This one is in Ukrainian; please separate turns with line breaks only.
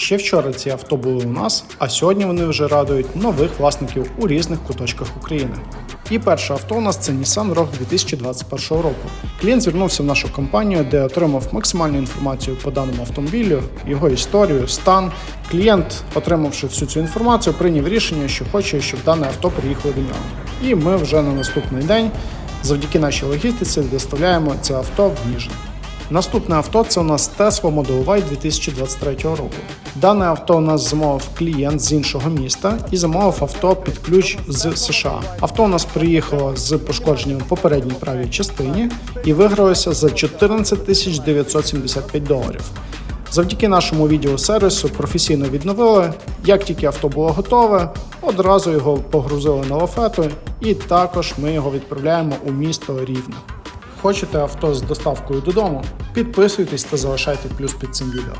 Ще вчора ці авто були у нас, а сьогодні вони вже радують нових власників у різних куточках України. І перше авто у нас це Nissan Rogue 2021 року. Клієнт звернувся в нашу компанію, де отримав максимальну інформацію по даному автомобілю, його історію, стан. Клієнт, отримавши всю цю інформацію, прийняв рішення, що хоче, щоб дане авто приїхало до нього. І ми вже на наступний день, завдяки нашій логістиці, доставляємо це авто в Ніжин. Наступне авто це у нас Tesla Model Y 2023 року. Дане авто у нас замовив клієнт з іншого міста і замовив авто під ключ з США. Авто у нас приїхало з пошкодженням попередній правій частині і вигралося за 14 тисяч 975 доларів. Завдяки нашому відеосервісу професійно відновили. Як тільки авто було готове, одразу його погрузили на лафету, і також ми його відправляємо у місто Рівне. Хочете авто з доставкою додому? Підписуйтесь та залишайте плюс під цим відео.